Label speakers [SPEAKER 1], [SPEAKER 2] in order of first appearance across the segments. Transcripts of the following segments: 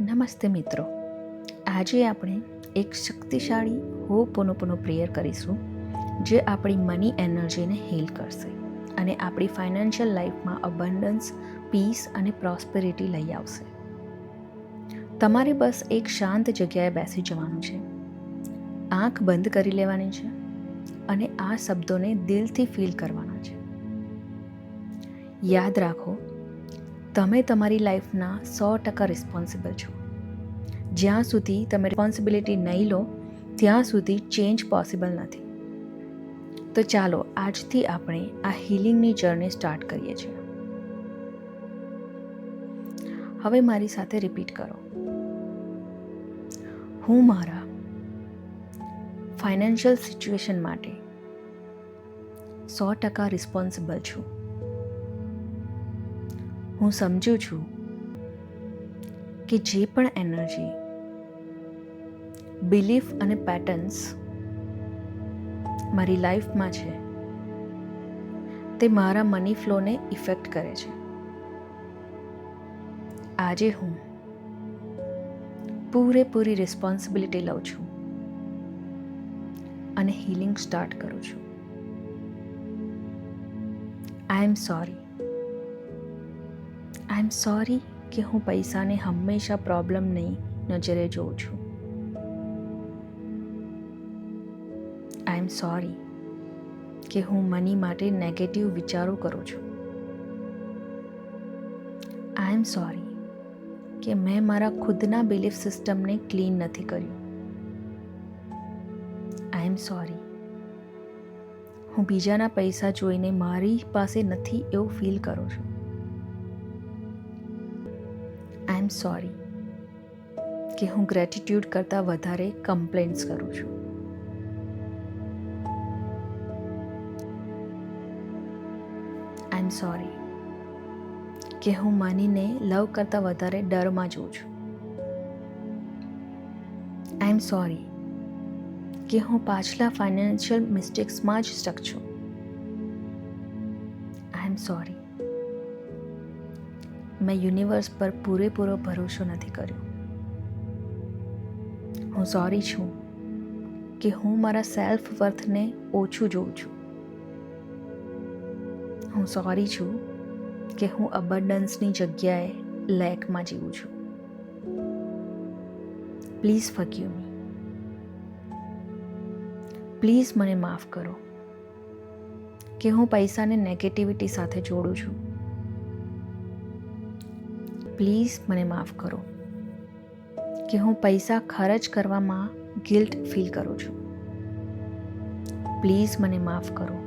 [SPEAKER 1] નમસ્તે મિત્રો. આજે આપણે એક શક્તિશાળી હો પોનો પ્રેયર કરીશું, જે આપણી મની એનર્જીને હીલ કરશે અને આપણી ફાઇનાન્શિયલ લાઈફમાં અબન્ડન્સ, પીસ અને પ્રોસ્પેરિટી લઈ આવશે. તમારે બસ એક શાંત જગ્યાએ બેસી જવાનું છે. આંખ બંધ કરી લેવાની છે અને આ શબ્દોને દિલથી ફીલ કરવાના છે. યાદ રાખો તમે તમારી લાઈફના સો ટકા રિસ્પોન્સિબલ છો. જ્યાં સુધી તમે રિસ્પોન્સિબિલિટી નહીં લો, ત્યાં સુધી ચેન્જ પોસિબલ નથી. તો ચાલો આજથી આપણે આ હિલિંગની જર્ની સ્ટાર્ટ કરીએ છીએ. હવે મારી સાથે રિપીટ કરો. હું મારા ફાઇનાન્શિયલ સિચ્યુએશન માટે સો ટકા રિસ્પોન્સિબલ છું. હું સમજું છું કે જે પણ એનર્જી, બિલીફ અને પેટર્ન્સ મારી લાઈફમાં છે, તે મારા મની ફ્લોને ઇફેક્ટ કરે છે. આજે હું પૂરેપૂરી રિસ્પોન્સિબિલિટી લઉં છું અને હિલિંગ સ્ટાર્ટ કરું છું. આઈ am sorry. I am sorry કે હું પૈસાને હંમેશા પ્રોબ્લેમ નહીં નજરે જોઉં છું. આઈ એમ સોરી કે હું મની માટે નેગેટિવ વિચારો કરું છું. આઈ એમ સોરી કે મેં મારા ખુદના બિલીફ સિસ્ટમને ક્લીન નથી કર્યું. આઈ એમ સોરી હું બીજાના પૈસા જોઈને મારી પાસે નથી એવું ફીલ કરું છું. એમ સોરી કે હું ગ્રેટિટ્યૂડ કરતાં વધારે કમ્પ્લેન્ટ્સ કરું છું. આઈ એમ સોરી કે હું મનીને લવ કરતાં વધારે ડરમાં જોઉં છું. આઈ એમ સોરી કે હું પાછલા ફાઇનાન્શિયલ મિસ્ટેક્સમાં જ સ્ટક છું. આઈ એમ સોરી મેં યુનિવર્સ પર પૂરેપૂરો ભરોસો નથી કર્યો. હું સોરી છું કે હું મારા સેલ્ફ વર્થને ઓછું જોઉં છું. હું સોરી છું કે હું અબન્ડન્સની જગ્યાએ લેકમાં જીવું છું. પ્લીઝ ફક્યુ મી પ્લીઝ મને માફ કરો કે હું પૈસાને નેગેટિવિટી સાથે જોડું છું. પ્લીઝ મને માફ કરો કે હું પૈસા ખર્ચ કરવામાં ગિલ્ટ ફીલ કરું છું. પ્લીઝ મને માફ કરો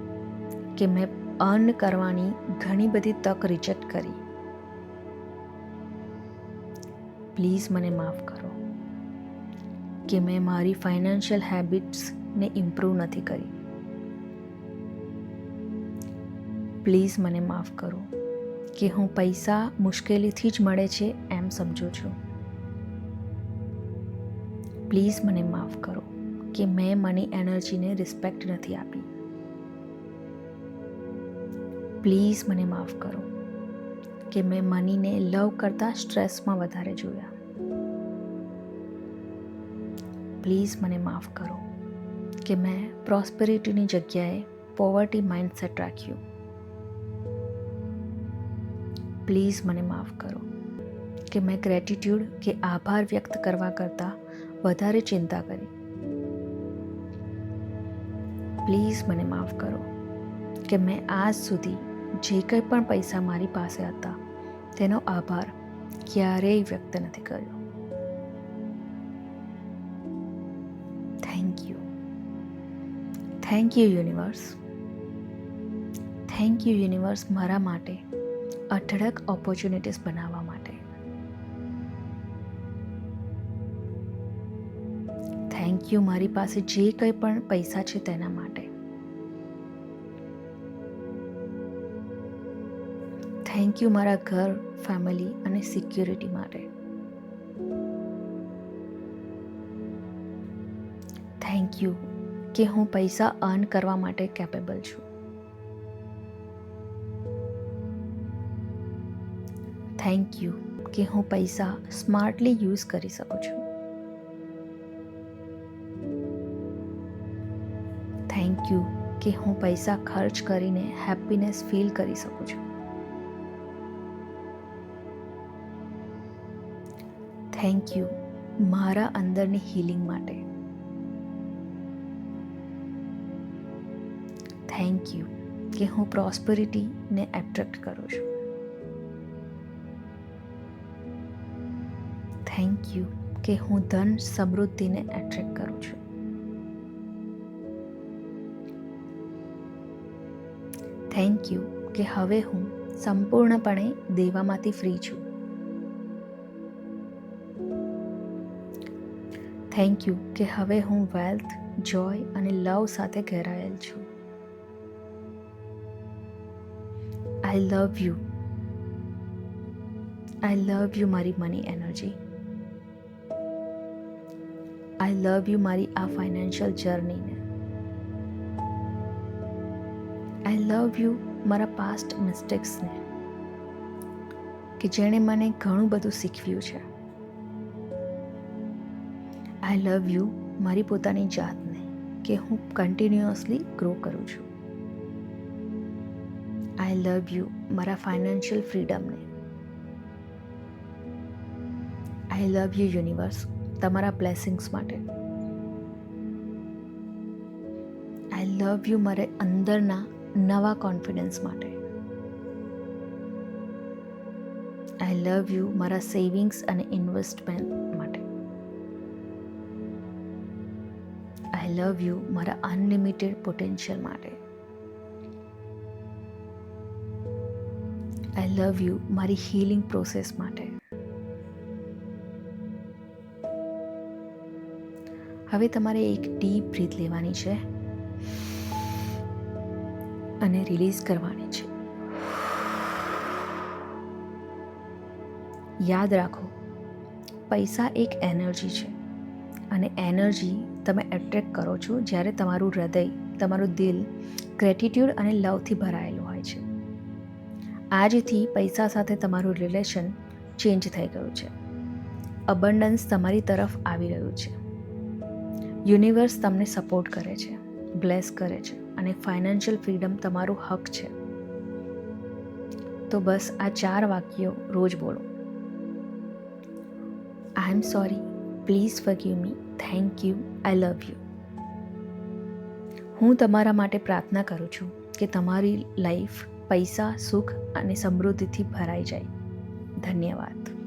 [SPEAKER 1] કે મેં અર્ન કરવાની ઘણી બધી તક રિજેક્ટ કરી. પ્લીઝ મને માફ કરો કે મેં મારી ફાઇનાન્શિયલ હેબિટ્સને ઇમ્પ્રૂવ નથી કરી. પ્લીઝ મને માફ કરો. કે હું પૈસા મુશ્કેલીથી જ મળે છે એમ સમજું છું. પ્લીઝ મને માફ કરો કે મેં મની એનર્જીને રિસ્પેક્ટ નથી આપી. પ્લીઝ મને માફ કરો કે મેં મનીને લવ કરતાં સ્ટ્રેસમાં વધારે જોયા. પ્લીઝ મને માફ કરો કે મેં પ્રોસ્પેરિટીની જગ્યાએ પોવર્ટી માઇન્ડસેટ રાખ્યું. પ્લીઝ મને માફ કરો. કે મેં ગ્રેટિટ્યૂડ કે આભાર વ્યક્ત કરવા કરતાં વધારે ચિંતા કરી. પ્લીઝ મને માફ કરો. કે મેં આજ સુધી જે કંઈ પણ પૈસા મારી પાસે હતા, તેનો આભાર ક્યારેય વ્યક્ત નથી કર્યો. Thank you thank you universe thank you universe મારા માટે અઢળક ઓપોર્ચ્યુનિટીઝ બનાવવા માટે. થેન્ક યુ મારી પાસે જે કંઈ પણ પૈસા છે તેના માટે. થેન્ક યુ મારા ઘર ફેમિલી અને સિક્યુરિટી માટે. થેન્ક યુ કે હું પૈસા અર્ન કરવા માટે કેપેબલ છું. થેન્ક યુ કે હું પૈસા સ્માર્ટલી યુઝ કરી શકું છું. થેન્ક યુ કે હું પૈસા ખર્ચ કરીને હેપીનેસ ફીલ કરી શકું છું. થેન્ક યુ મારા અંદરની હિલિંગ માટે. થેન્ક યુ કે હું પ્રોસ્પરિટીને એટ્રેક્ટ કરું છું. થેન્ક યુ કે હું ધન સમૃદ્ધિને એટ્રેક્ટ કરું છું. થેન્ક યુ કે હવે હું સંપૂર્ણપણે દેવામાંથી ફ્રી છું. થેન્ક યુ કે હવે હું વેલ્થ જોય અને લવ સાથે ઘેરાયેલ છું. I love you I love you મારી money energy I love you મારી આ ફાઇનાન્શિયલ જર્નીને આઈ લવ યુ મારા પાસ્ટ મિસ્ટેક્સને કે જેણે મને ઘણું બધું શીખવ્યું છે. આઈ લવ યુ મારી પોતાની જાતને કે હું કન્ટિન્યુઅસલી ગ્રો કરું છું. આઈ લવ યુ મારા ફાઇનાન્શિયલ ફ્રીડમને આઈ લવ યુ યુનિવર્સ તમારા બ્લેસિંગ્સ માટે. આઈ લવ યુ મારે અંદરના નવા કોન્ફિડન્સ માટે. આઈ લવ યુ મારા સેવિંગ્સ અને ઇન્વેસ્ટમેન્ટ માટે. આઈ લવ યુ મારા અનલિમિટેડ પોટેન્શિયલ માટે. આઈ લવ યુ મારી હીલિંગ પ્રોસેસ માટે. હવે તમારે એક ડીપ બ્રીથ લેવાની છે અને રિલીઝ કરવાની છે. યાદ રાખો, પૈસા એક એનર્જી છે અને એનર્જી તમે એટ્રેક્ટ કરો છો જ્યારે તમારું હૃદય, તમારું દિલ ગ્રેટિટ્યૂડ અને લવથી ભરાયેલું હોય છે. આજથી પૈસા સાથે તમારું રિલેશન ચેન્જ થઈ ગયું છે. અબન્ડન્સ તમારી તરફ આવી રહ્યું છે. યુનિવર્સ તમને સપોર્ટ કરે છે, બ્લેસ કરે છે અને ફાઇનાન્શિયલ ફ્રીડમ તમારું હક છે. તો બસ આ ચાર વાક્યો રોજ બોલો. I am sorry please forgive me thank you I love you હું તમારા માટે પ્રાર્થના કરું છું કે તમારી લાઈફ પૈસા, સુખ અને સમૃદ્ધિથી ભરાઈ જાય. ધન્યવાદ.